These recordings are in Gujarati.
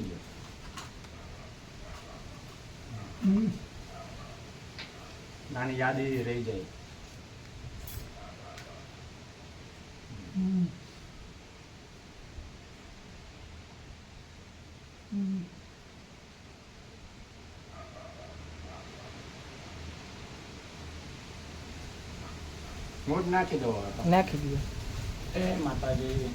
લો નાની યાદી રહી જાય. હમ. નાખી દો નાખી દો એ માતાજી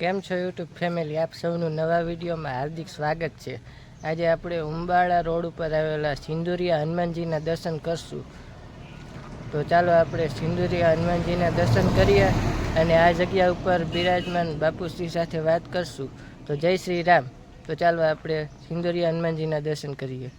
કેમ છો યુટ્યુબ ફેમિલી? આપ સૌનું નવા વિડીયોમાં હાર્દિક સ્વાગત છે. આજે આપણે ઉંબાળા રોડ ઉપર આવેલા સિંદુરિયા હનુમાનજીના દર્શન કરશું. તો ચાલો આપણે સિંદુરિયા હનુમાનજીના દર્શન કરીએ અને આ જગ્યા ઉપર બિરાજમાન બાપુશ્રી સાથે વાત કરશું. તો જય શ્રી રામ. તો ચાલો આપણે સિંદુરિયા હનુમાનજીના દર્શન કરીએ.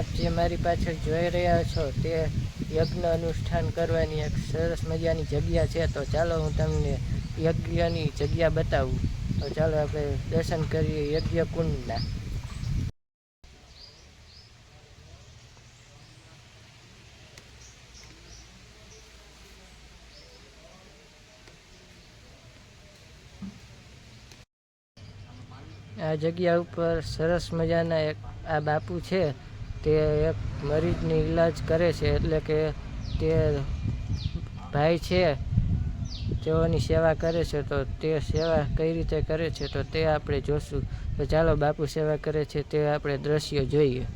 આપ જે મારી પાછળ જોઈ રહ્યા છો તે યજ્ઞ અનુષ્ઠાન કરવાની એક સરસ મજાની જગ્યા છે. તો ચાલો હું તમને યજ્ઞની જગ્યા બતાવું. તો ચાલો આપણે દર્શન કરીએ યજ્ઞ કુંડના. આ જગ્યા ઉપર સરસ મજાના એક આ બાપુ છે. તે એક મરીજની ઈલાજ કરે છે એટલે કે તે ભાઈ છે, તેઓની સેવા કરે છે, તો તે સેવા કઈ રીતે કરે છે તો તે આપણે જોશું. તો ચાલો બાપુ સેવા કરે છે તે આપણે દ્રશ્ય જોઈએ.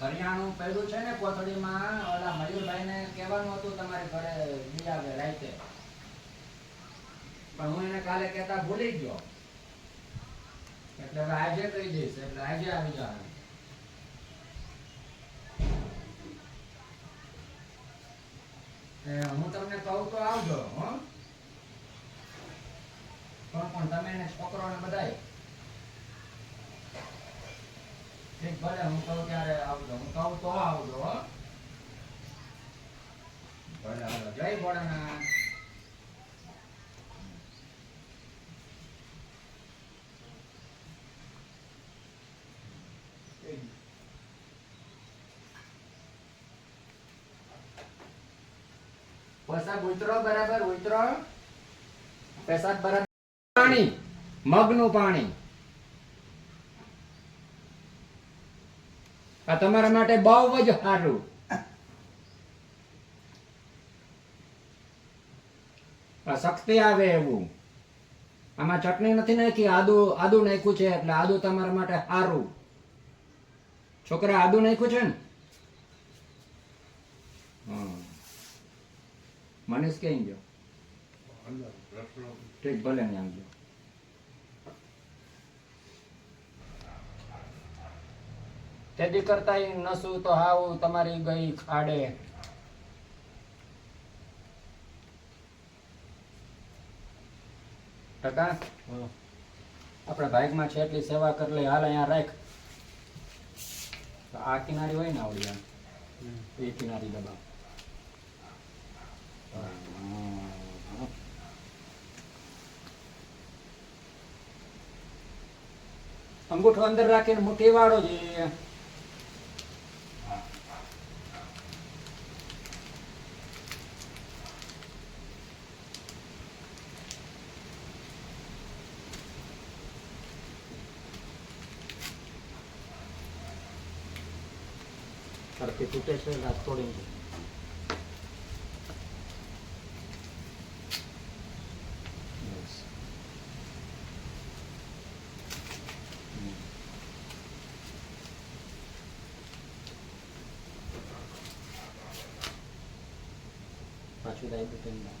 કરિયાણું પહેલું છે ને કોથળીમાં ઓલા મયુરભાઈને કહેવાનું હતું તમારે ઘરે બીજા ઘરે રાતે. પણ હું એને કાલે કહેતા ભૂલી ગયો. એટલે હવે કહી દઈશ, એટલે આજે આવી જવાનું. હું તમને કહું તો આવજો પણ પણ તમે એને છોકરોને બધાય. ઠીક, ભલે હું કહું ત્યારે આવજો, હું કહું તો આવજો, હો. ભલે હાલો જય ભોળાનાથ. પાણી, મગનું પાણી. આ તમારા માટે બહુ જ સારું. શક્તિ આવે એવું. આમાં ચટણી નથી નાખી, આદુ આદુ નાખ્યું છે એટલે આદુ તમારા માટે સારું. છોકરા, આદુ નાખ્યું છે ને? મનીષ ક્યાં ગયો ઠીક ભલે ને આવજો તેદી કરતા નસું તો હાવ તમારી ગઈ ખાડે ટકા આપણે બાઇકમાં છે એટલી સેવા કરી લઈ હાલ અહીંયા રાખ આ કિનારી હોય ને આવડી આમ એ કિનારી દબાવ અંગૂઠો અંદર રાખીને મુઠ્ઠી વાળો જોઈએ તૂટે છે રાત તોડીને પાછું દાય બટન દાય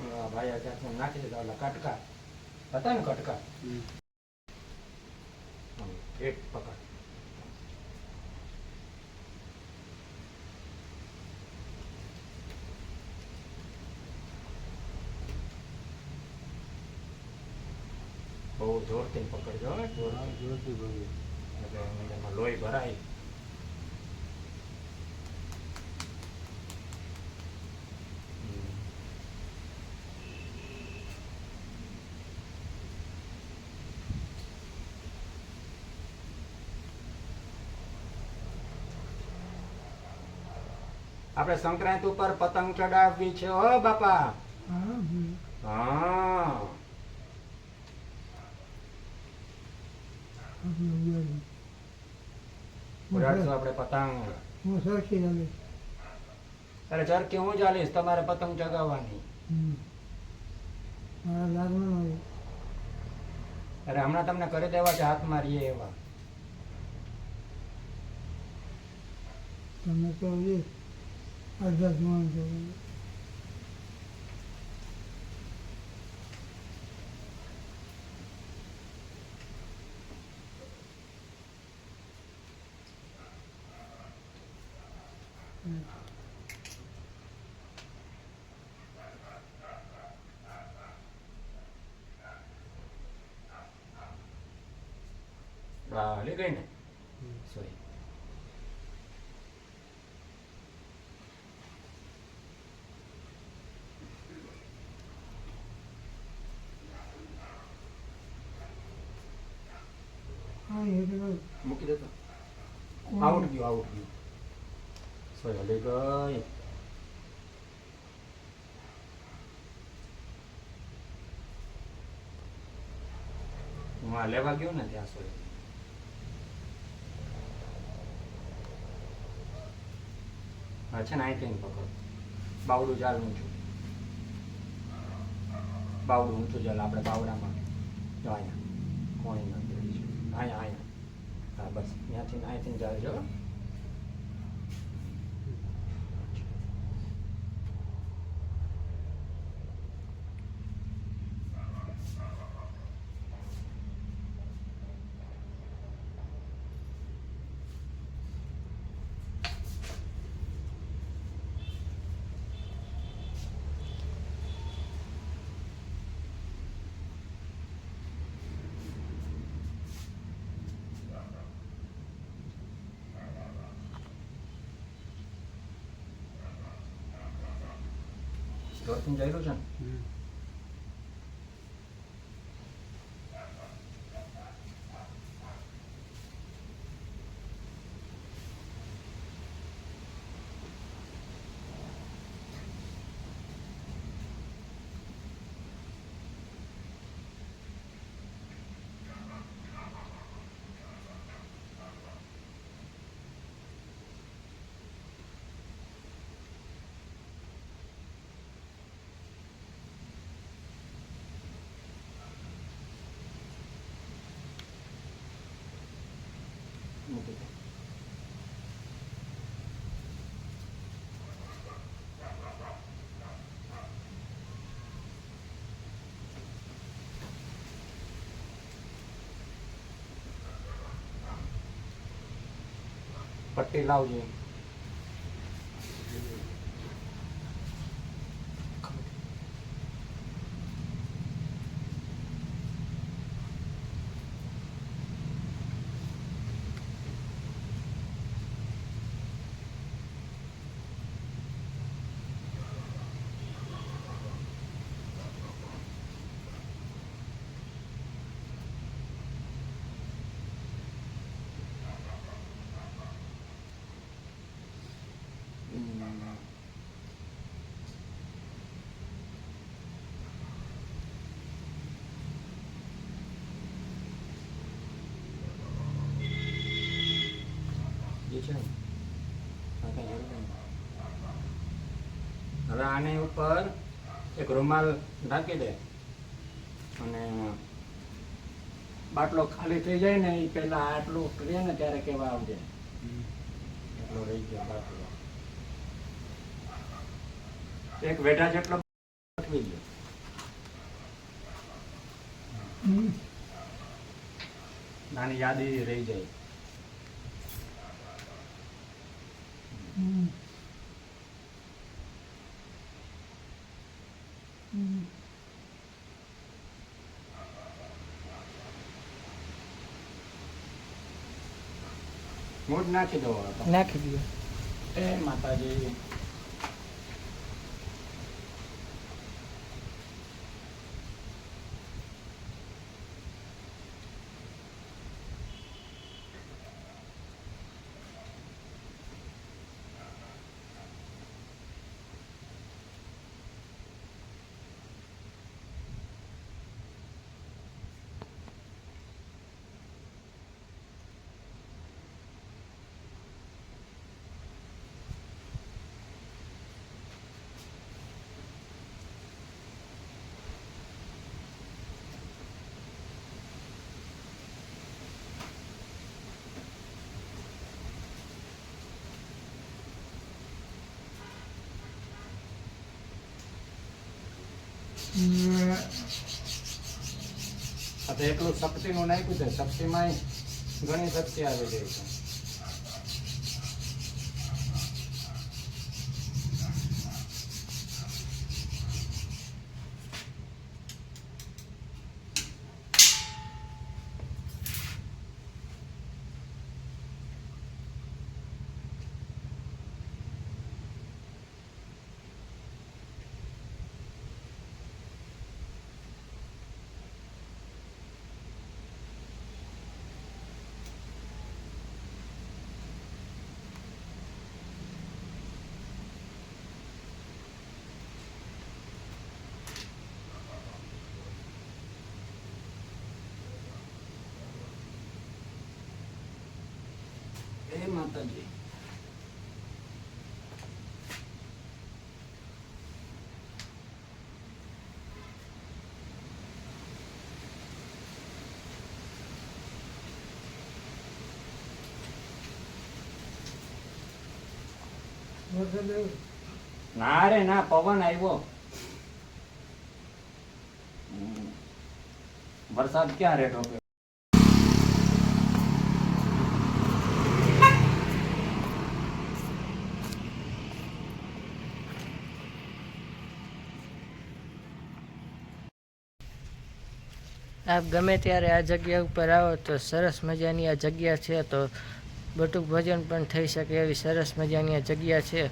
હા, ભાઈ આ જાતનું નાખી દીધા ઓલા કટકા હતા ને કટકા હમ, એક પકડ બહુ જોરથી પકડજો જોરથી. એટલે એમાં લોહી ભરાય. આપણે સંક્રાંત ઉપર પતંગ ચડાવવી છે હો બાપા. હા. ઉડાડશું આપણે પતંગ. હું સરખી રમે અરે ચરખી હું ચાલીશ તમારે પતંગ ચગાવવાની. મારા લાગવાનું અરે હમણાં તમને કરી દેવા છે હાથ મારીએ એવા. તમે તો એ ને સોરી હા એટલે મૂકી દેતો આઉટ ગયો આઉટ ગયું સોય હલી ગઈ હું આ લેવા ગયો ને ત્યાં સોરી છે ને અહીંથી પકડ. બાવડું ચાલ ઊંચું બાવડું ઊંચું ચાલ, આપણે બાવડામાં. જો, અહીંયા. કોણી નાખેલી છે અહીંયા અહીંયા. હા, બસ. ત્યાંથી અહીંથી ચાલજો જોરથી જયેલું છે પટ્ટી લાવજો આની ઉપર એક રૂમાલ ઢાંકી દે. અને બાટલો ખાલી થઈ જાય ને એ પેલા આટલું કરીએ ને ત્યારે કેવા આવજે. એટલો રહી ગયો બાટલો. એક વેઢા જેટલો દો. નાની યાદી રહી જાય. હમ. નાખી દો નાખી દો એ માતાજી એકલું શક્તિનું નાખ્યું છે. શક્તિમાં ઘણી શક્તિ આવી ગઈ છે. એ માતાજી. ના રે ના પવન આવ્યો. વરસાદ ક્યાં રે ઢોકે આપ ગમે ત્યારે આ જગ્યા ઉપર આવો તો સરસ મજાની આ જગ્યા છે તો બટુક ભોજન પણ થઈ શકે એવી સરસ મજાની આ જગ્યા છે.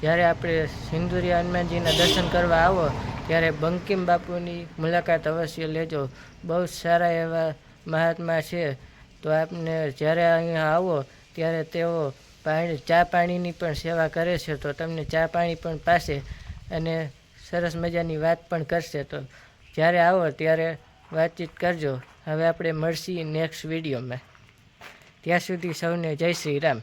જ્યારે આપણે સિંદુરિયા હનુમાનજીના દર્શન કરવા આવો, ત્યારે બંકિમ બાપુની મુલાકાત અવશ્ય લેજો. બહુ સારા એવા મહાત્મા છે. તો આપને જ્યારે અહીંયા આવો, ત્યારે તેઓ પાણી, ચા પાણીની પણ સેવા કરે છે તો તમને ચા પાણી પણ પાસે અને સરસ મજાની વાત પણ કરશે તો. જ્યારે આવો, ત્યારે વાતચીત કરજો. હવે આપણે મળશી નેક્સ્ટ વિડીયોમાં. ત્યાં સુધી સૌને જય શ્રી રામ.